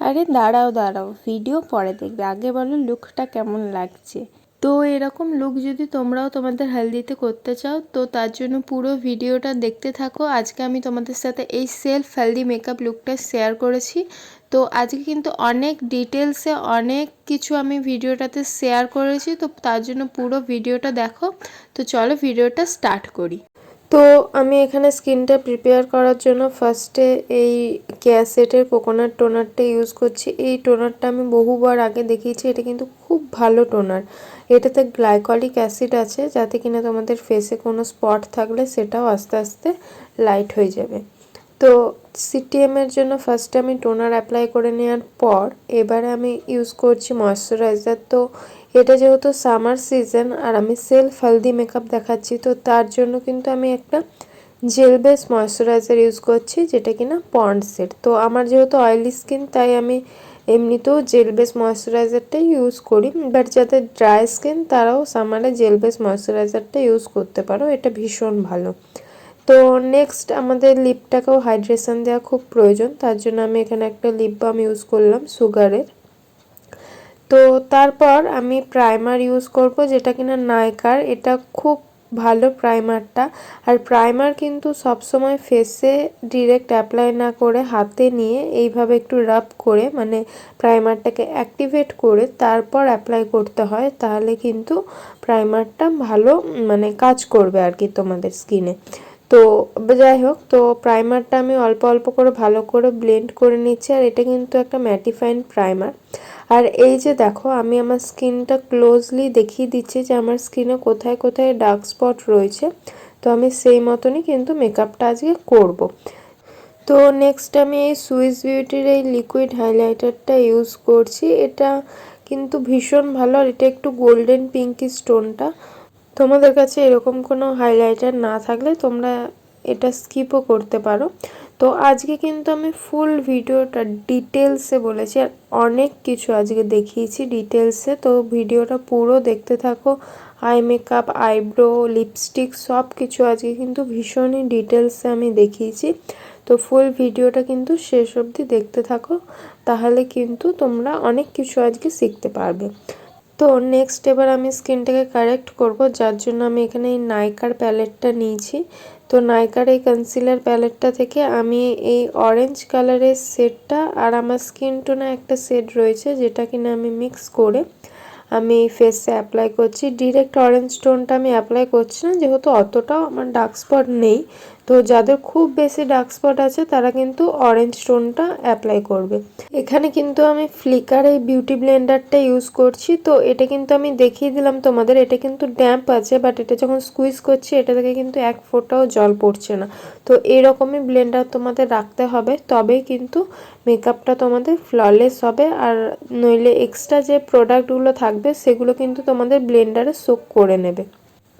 আরে দাঁড়াও দাঁড়াও। ভিডিও পরে দেখবে। আগে বলো লুকটা কেমন লাগছে। তো এরকম লুক যদি তোমরাও তোমাদের হেলদিতে করতে চাও, তো তার জন্য পুরো ভিডিওটা দেখতে থাকো। আজকে আমি তোমাদের সাথে এই সেলফ হেলদি মেকআপ লুকটা শেয়ার করেছি। তো আজকে কিন্তু অনেক ডিটেলসে অনেক কিছু আমি ভিডিওটাতে শেয়ার করেছি। তো তার জন্য পুরো ভিডিওটা দেখো। তো চলো ভিডিওটা স্টার্ট করি। তো আমি এখানে স্কিনটা প্রিপেয়ার করার জন্য ফার্স্টে এই ক্যাসেটের কোকোনাট টোনারটা ইউজ করছি। এই টোনারটা আমি বহুবার আগে দেখিয়েছি, এটা কিন্তু খুব ভালো টোনার এটাতে গ্লাইকলিক অ্যাসিড আছে, যাতে কিনা তোমাদের ফেসে কোনো স্পট থাকলে সেটাও আস্তে আস্তে লাইট হয়ে যাবে। তো সিটিএমের জন্য ফার্স্টে আমি টোনার অ্যাপ্লাই করে নেওয়ার পর এবারে আমি ইউজ করছি ময়শ্চারাইজার তো এটা যেহেতু সামার সিজন আর আমি সেলফ হেলদি মেকআপ দেখাচ্ছি, তো তার জন্য কিন্তু আমি একটা জেল বেস ময়শ্চারাইজার ইউজ করছি, যেটা কিনা পন্ডসের তো আমার যেহেতু অয়েলি স্কিন তাই আমি এমনিতেও জেল বেস ময়শ্চারাইজারটাই ইউজ করি। বাট যাদের ড্রাই স্কিন তারাও সামারে জেল বেস ময়শ্চারাইজারটা ইউজ করতে পারো, এটা ভীষণ ভালো। তো নেক্সট আমাদের লিপটাকেও হাইড্রেশন দেওয়া খুব প্রয়োজন। তার জন্য আমি এখানে একটা লিপ বাম ইউজ করলাম সুগারের তো তারপর আমি প্রাইমার ইউজ করব, যেটা কিনা নাইকার এটা খুব ভালো প্রাইমারটা আর প্রাইমার কিন্তু সবসময় ফেসে ডিরেক্ট অ্যাপ্লাই না করে হাতে নিয়ে এইভাবে একটু রাব করে মানে প্রাইমারটাকে অ্যাক্টিভেট করে তারপর অ্যাপ্লাই করতে হয়, তাহলে কিন্তু প্রাইমারটা ভালো মানে কাজ করবে আর কি তোমাদের স্কিনে তো যাই হোক, তো প্রাইমারটা আমি অল্প অল্প করে ভালো করে ব্লেন্ড করে নিচ্ছি, আর এটা কিন্তু একটা ম্যাটিফাইন প্রাইমার আর এই যে দেখো, আমি আমার স্কিনটা ক্লোজলি দেখিয়ে দিচ্ছি যে আমার স্কিনে কোথায় কোথায় ডার্ক স্পট রয়েছে। তো আমি সেই মতনই কিন্তু মেকআপটা আজকে করব। তো নেক্সট আমি এই সুইস বিউটির এই লিকুইড হাইলাইটারটা ইউজ করছি। এটা কিন্তু ভীষণ ভালো, আর এটা একটু গোল্ডেন পিঙ্কি স্টোনটা তোমাদের কাছে এরকম কোনো হাইলাইটার না থাকলে তোমরা এটা স্কিপও করতে পারো। তো আজকে কিন্তু আমি ফুল ভিডিওটা ডিটেলসে বলেছি আর অনেক কিছু আজকে দেখিয়েছি ডিটেলসে তো ভিডিওটা পুরো দেখতে থাকো। আই মেকআপ আইব্রো লিপস্টিক সব কিছু আজকে কিন্তু ভীষণই ডিটেলসে আমি দেখিয়েছি। তো ফুল ভিডিওটা কিন্তু শেষ অবধি দেখতে থাকো। তাহলে কিন্তু তোমরা অনেক কিছু আজকে শিখতে পারবে। তো নেক্সট এবার আমি স্কিনটাকে কারেক্ট করব, যার জন্য আমি এখানে এই নাইকার প্যালেটটা নিয়েছি। তো নাইকার এই কনসিলার প্যালেটটা থেকে আমি এই অরেঞ্জ কালারের সেটটা আর আমার স্কিন টোনে একটা সেট রয়েছে, যেটা কিনা আমি মিক্স করে আমি ফেসে অ্যাপ্লাই করছি। ডিরেক্ট অরেঞ্জ টোনটা আমি অ্যাপ্লাই করছি না, যেহেতু অতটাও আমার ডার্ক স্পট নেই। তো যাদের খুব বেশি ডার্ক স্পট আছে, তারা কিন্তু অরেঞ্জ টোনটা অ্যাপ্লাই করবে। এখানে কিন্তু আমি ফ্লিকার এই বিউটি ব্লেন্ডারটা ইউজ করছি। তো এটা কিন্তু আমি দেখিয়ে দিলাম তোমাদের, এটা কিন্তু ড্যাম্প আছে বাট এটা যখন স্কুইজ করছি, এটা থেকে কিন্তু এক ফোঁটাও জল পড়ছে না। তো এরকমই ব্লেন্ডার তোমাদের রাখতে হবে, তবেই কিন্তু মেকআপটা তোমাদের ফ্ললেস হবে। আর নইলে এক্সট্রা যে প্রোডাক্টগুলো থাকবে, সেগুলো কিন্তু তোমাদের ব্লেন্ডারে সোক করে নেবে।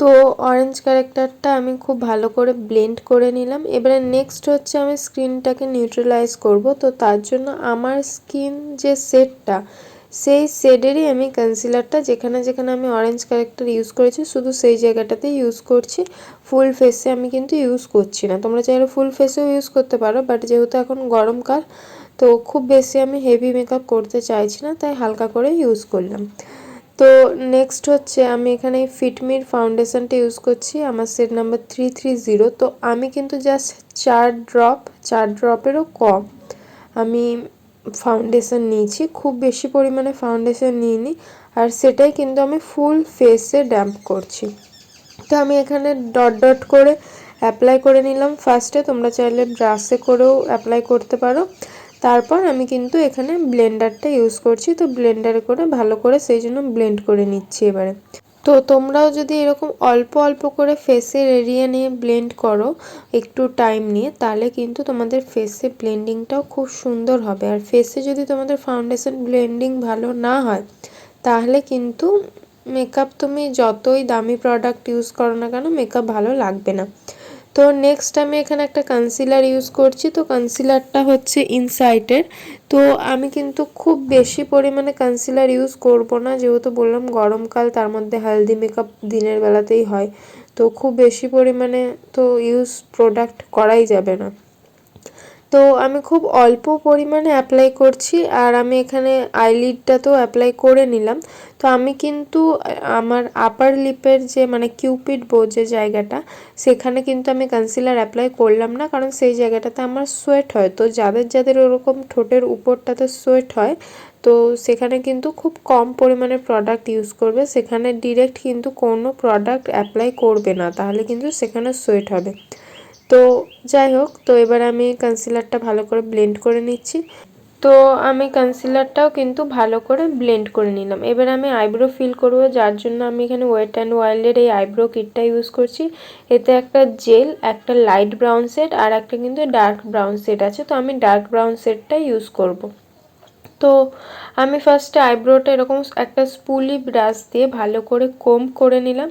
তো অরেঞ্জ ক্যারেক্টারটা আমি খুব ভালো করে ব্লেন্ড করে নিলাম। এবারে নেক্সট হচ্ছে আমি স্কিনটাকে নিউট্রালাইজ করব। তো তার জন্য আমার স্কিন যে সেটটা সেই শেডেরই আমি কনসিলারটা যেখানে যেখানে আমি অরেঞ্জ ক্যারেক্টার ইউজ করেছি, শুধু সেই জায়গাটাতে ইউজ করছি। ফুল ফেসে আমি কিন্তু ইউজ করছি না। তোমরা চাইলে ফুল ফেসেও ইউজ করতে পারো বাট যেহেতু এখন গরমকাল, তো খুব বেশি আমি হেভি মেকআপ করতে চাইছি না, তাই হালকা করে ইউজ করলাম। তো নেক্সট হচ্ছে আমি এখানে ফিটমির ফাউন্ডেশনটা ইউজ করছি, আমার set number three three zero তো আমি কিন্তু জাস্ট চার ড্রপ চার ড্রপেরও কম আমি ফাউন্ডেশন নিয়েছি, খুব বেশি পরিমাণে ফাউন্ডেশন নিইনি। আর সেটাই কিন্তু আমি ফুল ফেসে ড্যাম্প করছি। তো আমি এখানে ডট ডট করে অ্যাপ্লাই করে নিলাম। ফার্স্টে তোমরা চাইলে ব্রাশে করেও অ্যাপ্লাই করতে পারো। তারপর আমি কিন্তু এখানে ব্লেন্ডারটা ইউজ করছি। তো ব্লেন্ডারে করে ভালো করে সেই জন্য ব্লেন্ড করে নিচ্ছি এবারে। তো তোমরাও যদি এরকম অল্প অল্প করে ফেসের এরিয়া নিয়ে ব্লেন্ড করো, একটু টাইম নিয়ে, তাহলে কিন্তু তোমাদের ফেসে ব্লেন্ডিংটাও খুব সুন্দর হবে। আর ফেসে যদি তোমাদের ফাউন্ডেশন ব্লেন্ডিং ভালো না হয়, তাহলে কিন্তু মেকআপ তুমি যতই দামি প্রোডাক্ট ইউজ করো না কেন মেকআপ ভালো লাগবে না। তো নেক্সট আমি এখানে একটা কনসিলার ইউজ করছি। তো কনসিলারটা হচ্ছে ইনসাইটের তো আমি কিন্তু খুব বেশি পরিমাণে কনসিলার ইউজ করব না। যেহেতু বললাম গরমকাল, তার মধ্যে হেলদি মেকআপ দিনের বেলাতেই হয়। তো খুব বেশি পরিমাণে তো ইউজ প্রোডাক্ট করাই যাবে না। তো আমি খুব অল্প পরিমাণে অ্যাপ্লাই করছি আর আমি এখানে আইলিডটাতেও অ্যাপ্লাই করে নিলাম। তো আমি কিন্তু, আমার আপার লিপের যে মানে কিউপিড বো যে জায়গাটা, সেখানে কিন্তু আমি কনসিলার অ্যাপ্লাই করলাম না, কারণ সেই জায়গাটাতে আমার সোয়েট হয়। তো যাদের যাদের ওরকম ঠোঁটের উপরটাতে সোয়েট হয়, তো সেখানে কিন্তু খুব কম পরিমাণে প্রোডাক্ট ইউজ করবে। সেখানে ডিরেক্ট কিন্তু কোনো প্রোডাক্ট অ্যাপ্লাই করবে না, তাহলে কিন্তু সেখানে সোয়েট হবে। তো যাই হোক, তো এবার আমি কনসিলারটা ভালো করে ব্লেন্ড করে নিচ্ছি। তো আমি কনসিলারটাও কিন্তু ভালো করে ব্লেন্ড করে নিলাম। এবার আমি আইব্রো ফিল করব, যার জন্য আমি এখানে ওয়েট অ্যান্ড ওয়াইল্ডের এই আইব্রো কিটটা ইউজ করছি। এতে একটা জেল একটা লাইট ব্রাউন সেট আর একটা কিন্তু ডার্ক ব্রাউন সেট আছে। তো আমি ডার্ক ব্রাউন সেটটা ইউজ করব। তো আমি ফার্স্টে আইব্রোটা এরকম একটা স্পুলি ব্রাশ দিয়ে ভালো করে কোম করে নিলাম।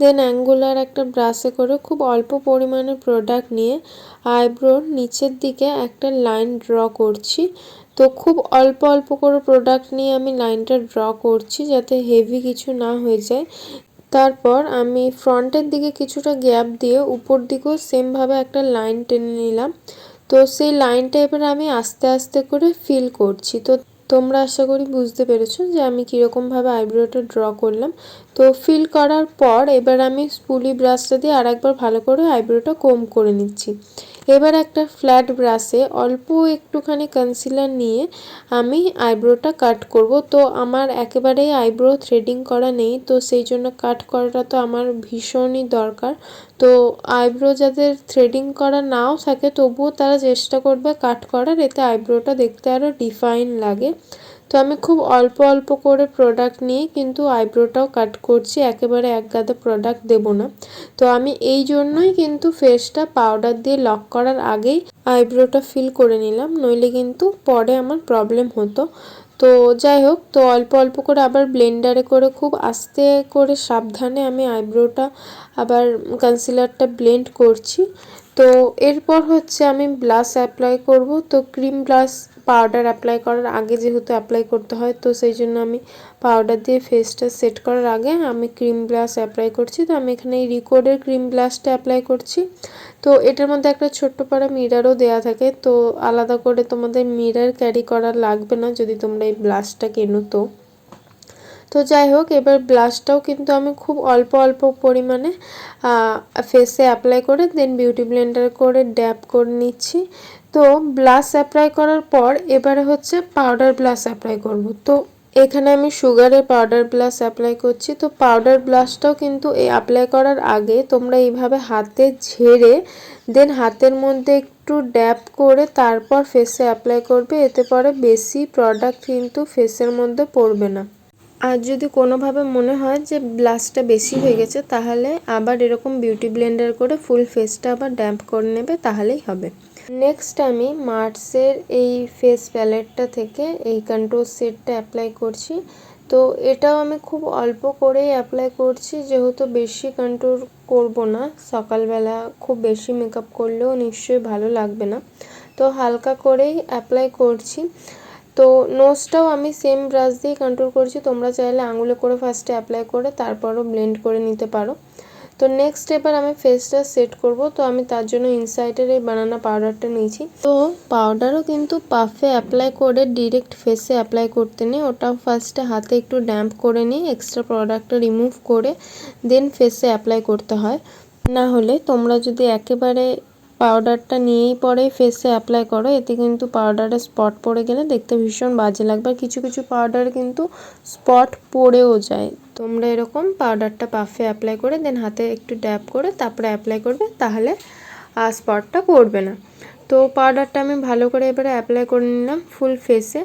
দেন অ্যাঙ্গুলার একটা ব্রাশে করে খুব অল্প পরিমাণে প্রোডাক্ট নিয়ে আইব্রোর নিচের দিকে একটা লাইন ড্র করছি। তো খুব অল্প অল্প করে প্রোডাক্ট নিয়ে আমি লাইনটা ড্র করছি যাতে হেভি কিছু না হয়ে যায়। তারপর আমি ফ্রন্টের দিকে কিছুটা গ্যাপ দিয়ে উপর দিকেও সেমভাবে একটা লাইন টেনে নিলাম। তো সেই লাইনটা এবার আমি আস্তে আস্তে করে ফিল করছি। তো তোমরা আশা করি বুঝতে পেরেছ যে আমি কীরকমভাবে আইব্রোটা ড্র করলাম। তো ফিল করার পর এবার আমি স্পুলি ব্রাশটা দিয়ে আর একবার ভালো করে আইব্রোটা কম করে নিচ্ছি। এবার একটা ফ্ল্যাট ব্রাশে অল্প একটুখানি কনসিলার নিয়ে আমি আইব্রোটা কাট করব। তো আমার একেবারেই আইব্রো থ্রেডিং করা নেই, তো সেই জন্য কাট করাটা তো আমার ভীষণই দরকার। তো আইব্রো যাদের থ্রেডিং করা নাও থাকে, তবুও তারা চেষ্টা করবে কাট করার, এতে আইব্রোটা দেখতে আরও ডিফাইন লাগে। তো আমি খুব অল্প অল্প করে প্রোডাক্ট নিয়ে কিন্তু আইব্রোটাও কাট করছি, একেবারে এক গাদা প্রোডাক্ট দেব না। তো আমি এই জন্যই কিন্তু ফেসটা পাউডার দিয়ে লক করার আগেই আইব্রোটা ফিল করে নিলাম, নইলে কিন্তু পরে আমার প্রবলেম হতো। তো যাই হোক, তো অল্প অল্প করে আবার ব্লেন্ডারে করে খুব আস্তে করে সাবধানে আমি আইব্রোটা আবার কনসিলারটা ব্লেন্ড করছি। তো এরপর হচ্ছে আমি ব্লাশ অ্যাপ্লাই করব। তো ক্রিম ব্লাশ পাউডার অ্যাপ্লাই করার আগে যেহেতু অ্যাপ্লাই করতে হয়, তো সেই জন্য আমি পাউডার দিয়ে ফেসটা সেট করার আগে আমি ক্রিম ব্লাশ অ্যাপ্লাই করছি। তো আমি এখানে এই রিকোডের ক্রিম ব্লাশটা অ্যাপ্লাই করছি। তো এটার মধ্যে একটা ছোট্ট পাড়া মিরারও দেওয়া থাকে। তো আলাদা করে তোমাদের মিরার ক্যারি করা লাগবে না যদি তোমরা এই ব্লাশটা কেনো তো। তো যাই হোক, এবার ব্লাশটাও কিন্তু আমি খুব অল্প অল্প পরিমাণে ফেসে অ্যাপ্লাই করে দেন বিউটি ব্লেন্ডার করে ড্যাপ করে নিচ্ছি। তো ব্লাশ অ্যাপ্লাই করার পর এবারে হচ্ছে পাউডার ব্লাশ অ্যাপ্লাই করব। তো এখানে আমি সুগারের পাউডার ব্লাশ অ্যাপ্লাই করছি। তো পাউডার ব্লাশটাও কিন্তু এই অ্যাপ্লাই করার আগে তোমরা এইভাবে হাতে ঝেড়ে দেন হাতের মধ্যে একটু ড্যাপ করে তারপর ফেসে অ্যাপ্লাই করবে। এতে পরে বেশি প্রোডাক্ট কিন্তু ফেসের মধ্যে পড়বে না। আর যদি কোনোভাবে মনে হয় যে ব্লাশটা বেশি হয়ে গেছে, তাহলে আবার এরকম বিউটি ব্লেন্ডার করে ফুল ফেসটা আবার ড্যাম্প করে নেবে, তাহলেই হবে। নেক্সট আমি মার্সের এই ফেস প্যালেটটা থেকে এই কন্ট্রোল সেটটা অ্যাপ্লাই করছি। তো এটাও আমি খুব অল্প করেই অ্যাপ্লাই করছি, যেহেতু বেশি কন্ট্রোল করব না, সকালবেলা খুব বেশি মেকআপ করলেও নিশ্চয়ই ভালো লাগবে না। তো হালকা করেই অ্যাপ্লাই করছি। তো নোজটাও আমি সেম ব্রাশ দিয়ে কন্ট্রোল করছি, তোমরা চাইলে আঙুলে করে ফার্স্টে অ্যাপ্লাই করে তারপরও ব্লেন্ড করে নিতে পারো। তো নেক্সট এবার আমি ফেসটা সেট করব। তো আমি তার জন্য ইনসাইডের এই বানানা পাউডারটা নিয়েছি। তো পাউডারও কিন্তু পাফে অ্যাপ্লাই করে ডিরেক্ট ফেসে অ্যাপ্লাই করতে নেই। ওটা ফার্স্টে হাতে একটু ড্যাম্প করে নিই এক্সট্রা প্রোডাক্টটা রিমুভ করে দেন ফেসে অ্যাপ্লাই করতে হয়। না হলে তোমরা যদি একেবারে পাউডারটা নিয়েই পরে ফেসে অ্যাপ্লাই করো, এতে কিন্তু পাউডারে স্পট পড়ে গেলে দেখতে ভীষণ বাজে লাগবে। কিছু কিছু পাউডার কিন্তু স্পট পড়েও যায়। তোমরা এরকম পাউডারটা পাফে অ্যাপ্লাই করে দেন হাতে একটু ড্যাপ করে তারপরে অ্যাপ্লাই করবে, তাহলে আর স্পটটা করবে না। তো পাউডারটা আমি ভালো করে এবারে অ্যাপ্লাই করে নিলাম ফুল ফেসে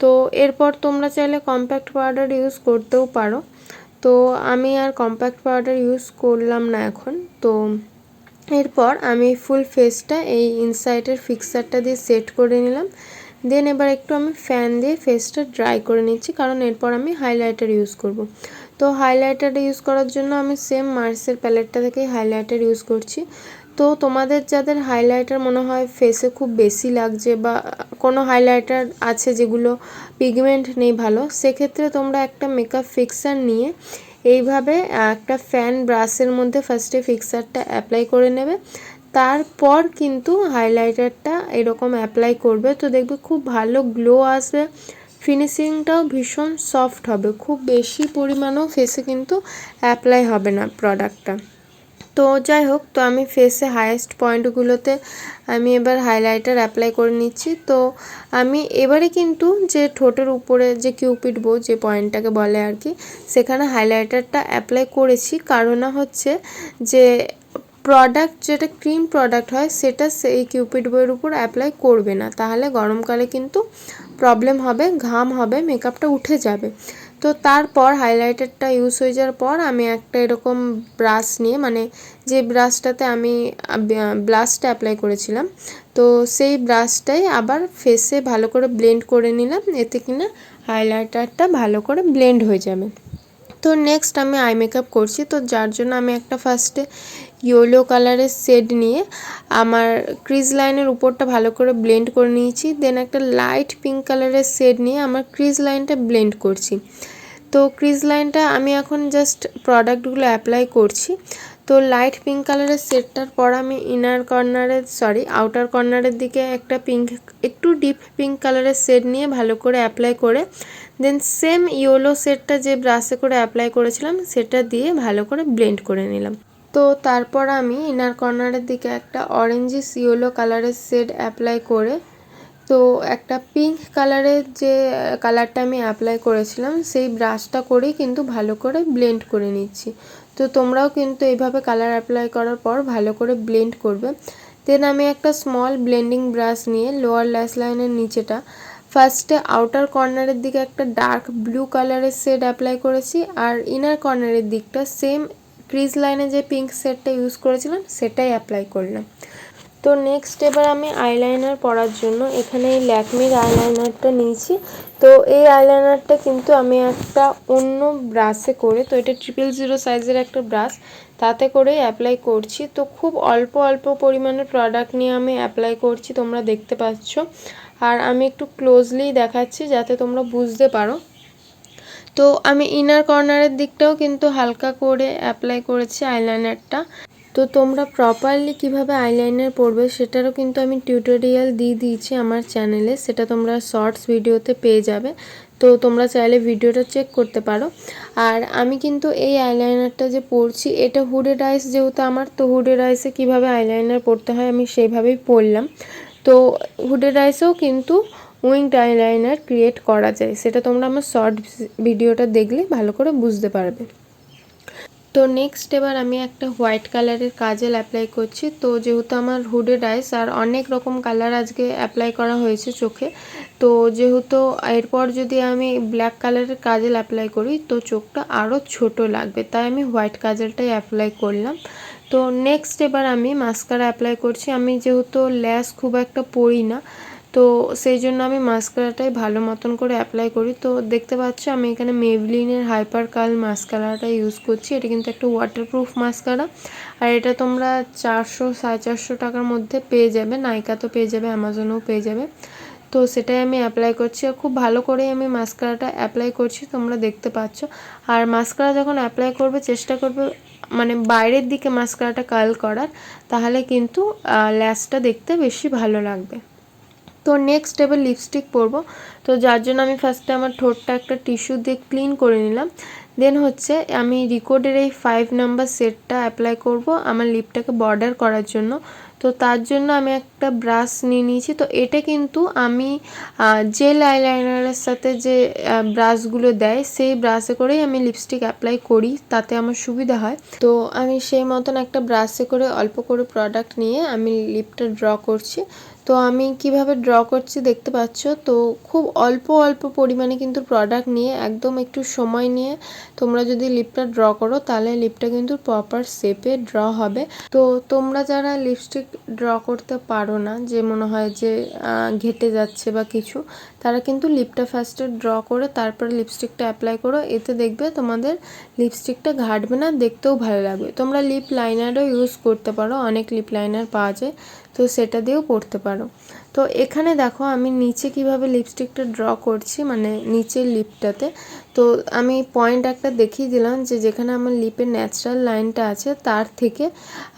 তো এরপর তোমরা চাইলে কম্প্যাক্ট পাউডার ইউজ করতেও পারো। তো আমি আর কম্প্যাক্ট পাউডার ইউজ করলাম না এখন। তো এরপর আমি ফুল ফেসটা এই ইনসাইটের ফিক্সারটা দিয়ে সেট করে নিলাম। দেন এবার একটু আমি ফ্যান দিয়ে ফেসটা ড্রাই করে নিচ্ছি, কারণ এরপর আমি হাইলাইটার ইউজ করব। তো হাইলাইটার ইউজ করার জন্য আমি সেম মার্সের প্যালেটটা থেকেই হাইলাইটার ইউজ করছি। তো তোমাদের যাদের হাইলাইটার মনে হয় ফেসে খুব বেশি লাগছে বা কোনো হাইলাইটার আছে যেগুলো পিগমেন্ট নেই ভালো, সেক্ষেত্রে তোমরা একটা মেকআপ ফিক্সার নিয়ে এইভাবে একটা ফ্যান ব্রাশের মধ্যে ফার্স্টে ফিক্সারটা অ্যাপ্লাই করে নেবে। তারপর কিন্তু হাইলাইটারটা এরকম অ্যাপ্লাই করবে। তো দেখবে খুব ভালো গ্লো আসবে। ফিনিশিংটাও ভীষণ সফট হবে। খুব বেশি পরিমাণেও ফেসে কিন্তু অ্যাপ্লাই হবে না প্রোডাক্টটা তো যাই হোক, তো আমি ফেসে হায়েস্ট পয়েন্টগুলোতে আমি এবার হাইলাইটার অ্যাপ্লাই করে নিচ্ছি। তো আমি এবারে কিন্তু যে ঠোঁটের উপরে যে কিউপিড বো যে পয়েন্টটাকে বলে আর কি, সেখানে হাইলাইটারটা অ্যাপ্লাই করেছি। কারণ হচ্ছে যে প্রোডাক্ট যেটা ক্রিম প্রোডাক্ট হয়, সেটা সেই কিউপিড বইয়ের উপর অ্যাপ্লাই করবে না। তাহলে গরমকালে কিন্তু প্রবলেম হবে, ঘাম হবে মেকআপটা উঠে যাবে। তো তারপর হাইলাইটারটা ইউজ হয়ে যাওয়ার পর আমি একটা এরকম ব্রাশ নিয়ে মানে যে ব্রাশটাতে আমি ব্লাশটা অ্যাপ্লাই করেছিলাম, তো সেই ব্রাশটাই আবার ফেসে ভালো করে ব্লেন্ড করে নিলাম, এতে কিনা হাইলাইটারটা ভালো করে ব্লেন্ড হয়ে যাবে। তো নেক্সট আমি আই মেকআপ করছি, তো যার জন্য আমি একটা ফার্স্টে ইয়েলো কালারের শেড নিয়ে আমার ক্রিজ লাইনের উপরটা ভালো করে ব্লেন্ড করে নিয়েছি। দেন একটা লাইট পিঙ্ক কালারের শেড নিয়ে আমার ক্রিজ লাইনটা ব্লেন্ড করছি। তো ক্রিজ লাইনটা আমি এখন জাস্ট প্রোডাক্টগুলো অ্যাপ্লাই করছি। তো লাইট পিঙ্ক কালারের শেডটার পর আমি ইনার কর্নারের সরি আউটার কর্নারের দিকে একটা পিঙ্ক একটু ডিপ পিঙ্ক কালারের শেড নিয়ে ভালো করে অ্যাপ্লাই করে দেন সেম ইয়েলো শেডটা যে ব্রাশে করে অ্যাপ্লাই করেছিলাম, সেটা দিয়ে ভালো করে ব্লেন্ড করে নিলাম। তো তারপর আমি ইনার কর্নারের দিকে একটা অরেঞ্জিস ইয়েলো কালারের শেড অ্যাপ্লাই করে, তো একটা পিঙ্ক কালারের যে কালারটা আমি অ্যাপ্লাই করেছিলাম, সেই ব্রাশটা করেই কিন্তু ভালো করে ব্লেন্ড করে নিচ্ছি। তো তোমরাও কিন্তু এইভাবে কালার অ্যাপ্লাই করার পর ভালো করে ব্লেন্ড করবে। দেন আমি একটা স্মল ব্লেন্ডিং ব্রাশ নিয়ে লোয়ার ল্যাশ লাইনের নিচেটা ফার্স্টে আউটার কর্নারের দিকে একটা ডার্ক ব্লু কালারের শেড অ্যাপ্লাই করেছি, আর ইনার কর্নারের দিকটা সেম ক্রিজ লাইনে যে পিঙ্ক সেটটা ইউজ করেছিলাম, সেটাই অ্যাপ্লাই করলাম। তো নেক্সট এবার আমি আইলাইনার পরার জন্য এখানে এই ল্যাকমির আইলাইনারটা নিয়েছি। তো এই আইলাইনারটা কিন্তু আমি একটা অন্য ব্রাশে করে, তো এটা ট্রিপল জিরো সাইজের একটা ব্রাশ তাতে করে অ্যাপ্লাই করছি। তো খুব অল্প অল্প পরিমাণে প্রোডাক্ট নিয়ে আমি অ্যাপ্লাই করছি, তোমরা দেখতে পাচ্ছ। আর আমি একটু ক্লোজলি দেখাচ্ছি, যাতে তোমরা বুঝতে পারো। তো আমি ইনার কর্নারের দিকটাও কিন্তু হালকা করে অ্যাপ্লাই করেছি আইলাইনারটা তো তোমরা প্রপারলি কীভাবে আইলাইনার পড়বে সেটারও কিন্তু আমি টিউটোরিয়াল দিয়ে দিয়েছি আমার চ্যানেলে সেটা তোমরা শর্টস ভিডিওতে পেয়ে যাবে। তো তোমরা চাইলে ভিডিওটা চেক করতে পারো। আর আমি কিন্তু এই আইলাইনারটা যে পড়ছি এটা হুডেড আইস যেহেতু আমার, তো হুডেড আইসে কীভাবে আইলাইনার পড়তে হয় আমি সেইভাবেই পরলাম। তো হুডেড আইসেও কিন্তু উইংড আইলাইনার ক্রিয়েট করা যায়। সেটা তোমরা আমার শর্ট ভিডিওটা দেখলে ভালো করে বুঝতে পারবে। তো নেক্সট এবার আমি একটা হোয়াইট কালারের কাজেল অ্যাপ্লাই করছি। তো যেহেতু আমার হুডেড আইস আর অনেক রকম কালার আজকে অ্যাপ্লাই করা হয়েছে চোখে, তো যেহেতু এরপর যদি আমি ব্ল্যাক কালারের কাজেল অ্যাপ্লাই করি, তো চোখটা আরও ছোট লাগবে। তাই আমি হোয়াইট কাজেলটাই অ্যাপ্লাই করলাম। তো নেক্সট এবার আমি মাস্কারা অ্যাপ্লাই করছি। আমি যেহেতু ল্যাস খুব একটা পরি না তো সেই জন্য আমি মাস্কারাটাই ভালো মতন করে অ্যাপ্লাই করি। তো দেখতে পাচ্ছ আমি এখানে মেভলিনের হাইপার কাল মাস্কারাটা ইউজ করছি। এটা কিন্তু একটা ওয়াটারপ্রুফ মাস্কারা। আর এটা তোমরা চারশো সাড়ে চারশো টাকার মধ্যে পেয়ে যাবে। নাইকা তো পেয়ে যাবে অ্যামাজনেও পেয়ে যাবে। তো সেটাই আমি অ্যাপ্লাই করছি। আর খুব ভালো করেই আমি মাস্কারাটা অ্যাপ্লাই করছি, তোমরা দেখতে পাচ্ছ। আর মাস্কারা যখন অ্যাপ্লাই করবে, চেষ্টা করবে মানে বাইরের দিকে মাস্কারাটা কাল করার, তাহলে কিন্তু ল্যাসটা দেখতে বেশি ভালো লাগবে। তো নেক্সট এবার লিপস্টিক পরবো। তো যার জন্য আমি ফার্স্টে আমার ঠোঁটটা একটা টিস্যু দিয়ে ক্লিন করে নিলাম। দেন হচ্ছে আমি রিকোডের এই ফাইভ নাম্বার সেটটা অ্যাপ্লাই করব আমার লিপটাকে বর্ডার করার জন্য। তো তার জন্য আমি একটা ব্রাশ নিয়ে নিয়েছি। তো এটা কিন্তু আমি জেল আইলাইনারের সাথে যে ব্রাশগুলো দেয়, সেই ব্রাশে করেই আমি লিপস্টিক অ্যাপ্লাই করি, তাতে আমার সুবিধা হয়। তো আমি সেই মতন একটা ব্রাশে করে অল্প করে প্রোডাক্ট নিয়ে আমি লিপটা ড্র করছি। তো আমি কীভাবে ড্র করছি দেখতে পাচ্ছ? তো খুব অল্প অল্প পরিমাণে কিন্তু প্রোডাক্ট নিয়ে, একদম একটু সময় নিয়ে তোমরা যদি লিপটা ড্র করো, তাহলে লিপটা কিন্তু প্রপার শেপে ড্র হবে। তো তোমরা যারা লিপস্টিক ড্র করতে পারো না, যে মনে হয় যে ঘেটে যাচ্ছে বা কিছু, তারা কিন্তু লিপটা ফার্স্টে ড্র করে, তারপরে লিপস্টিকটা অ্যাপ্লাই করো, এতে দেখবে তোমাদের লিপস্টিকটা ঘাটবে না, দেখতেও ভালো লাগবে। তোমরা লিপ লাইনারও ইউজ করতে পারো, অনেক লিপ লাইনার পাওয়া যায়। তো সেটা দিয়েও পরতে পারো। তো এখানে দেখো আমি নিচে কীভাবে লিপস্টিকটা ড্র করছি মানে নিচের লিপটাতে তো আমি পয়েন্ট একটা দেখিয়ে দিলাম যে যেখানে আমার লিপের ন্যাচারাল লাইনটা আছে, তার থেকে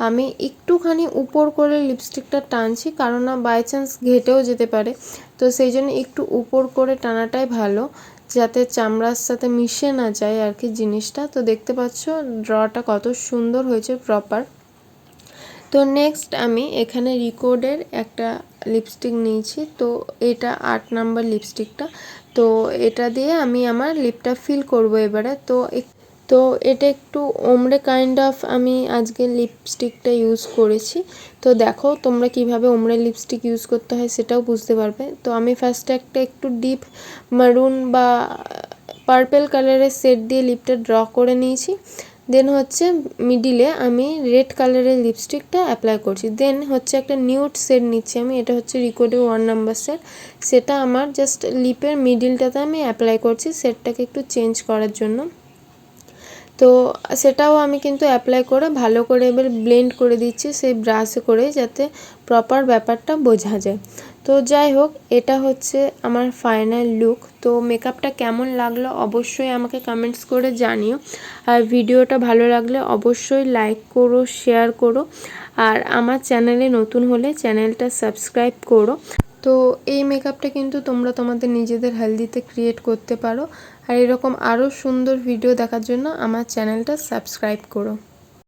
আমি একটুখানি উপর করে লিপস্টিকটা টানছি, কারণ না বাই চান্স ঘেটেও যেতে পারে। তো সেই জন্য একটু উপর করে টানাটাই ভালো, যাতে চামড়ার সাথে মিশে না যায় আর কি জিনিসটা। তো দেখতে পাচ্ছ ড্রটা কত সুন্দর হয়েছে প্রপার তো নেক্সট আমি এখানে রিকোডের একটা লিপস্টিক নিয়েছি, তো এটা আট নাম্বার লিপস্টিকটা তো এটা দিয়ে আমি আমার লিপটা ফিল করব এবারে। তো তো এটা একটু ওমরে কাইন্ড অফ আমি আজকে লিপস্টিকটা ইউজ করেছি। তো দেখো তোমরা কীভাবে ওমড়ে লিপস্টিক ইউজ করতে হয় সেটাও বুঝতে পারবে। তো আমি ফার্স্টে একটা একটু ডিপ মারুন বা পার্পেল কালারের সেট দিয়ে লিপটা ড্র করে নিয়েছি। দেন হচ্ছে মিডিলে আমি রেড কালারের লিপস্টিকটা অ্যাপ্লাই করছি। দেন হচ্ছে একটা নিউড সেট নিচ্ছি আমি, এটা হচ্ছে রিকোডের ওয়ান নাম্বার সেট সেটা আমার জাস্ট লিপের মিডিলটাতে আমি অ্যাপ্লাই করছি সেটটাকে একটু চেঞ্জ করার জন্য। তো সেটাও আমি কিন্তু অ্যাপ্লাই করে ভালো করে এবার ব্লেন্ড করে দিচ্ছি সেই ব্রাশে করে যাতে প্রপার ব্যাপারটা বোঝা যায়। তো যাই হোক, এটা হচ্ছে আমার ফাইনাল লুক তো মেকআপটা কেমন লাগল অবশ্যই আমাকে কমেন্টস করে জানিও। আর ভিডিওটা ভালো লাগলে অবশ্যই লাইক করো শেয়ার করো। আর আমার চ্যানেলে নতুন হলে চ্যানেলটা সাবস্ক্রাইব করো। তো এই মেকআপটা কিন্তু তোমরা তোমাদের নিজেদের হেলদিতে ক্রিয়েট করতে পারো। আর এরকম আরও সুন্দর ভিডিও দেখার জন্য আমার চ্যানেলটা সাবস্ক্রাইব করো।